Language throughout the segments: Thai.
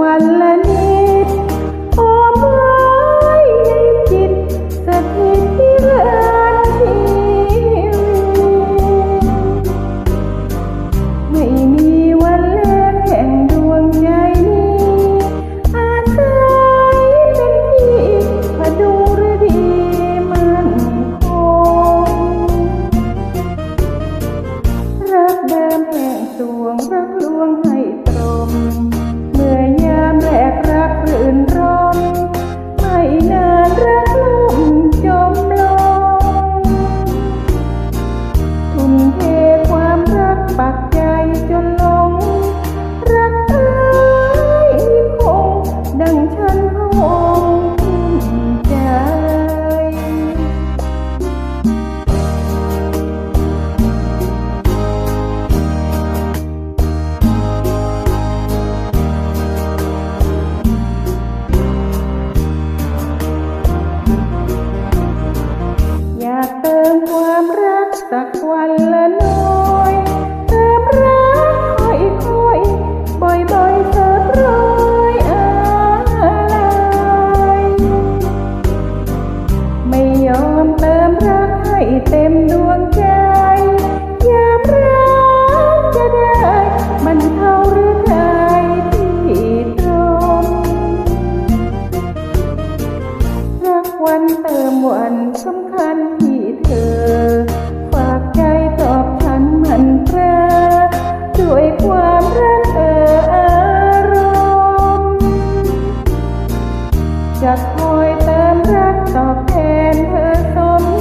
วันละนิ ความรักสักวันละน้อยเติมรักค่อยค่อยๆบ่อยบ่อยๆเติมร้อยอะไรไม่ยอมเติมรักให้เต็มดวงใจยามรักจะได้มันเท่าหรือไทยที่ตรงรักวันเติมวันสำคัญ คอยเติมรักตอบแทนเธอสม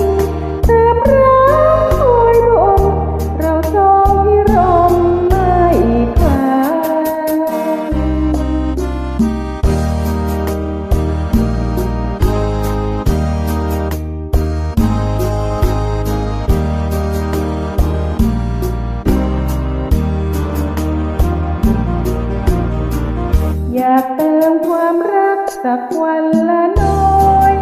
สักวันละน้อย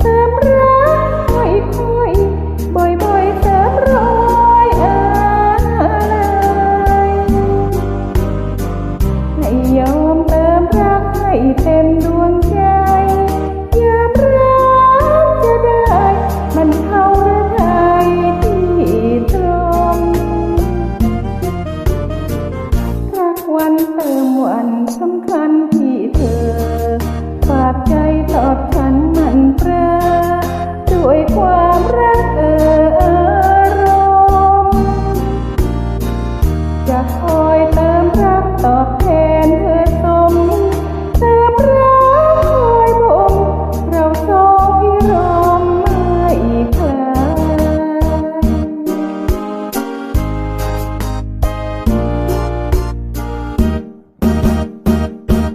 เติมรักค่อยๆบ่อยๆเติมร้อยอะไรให้ยอมเติมรักให้เต็มดวงใจยามรักจะได้ มันเข้าหรือไทยที่ตรงรักวัน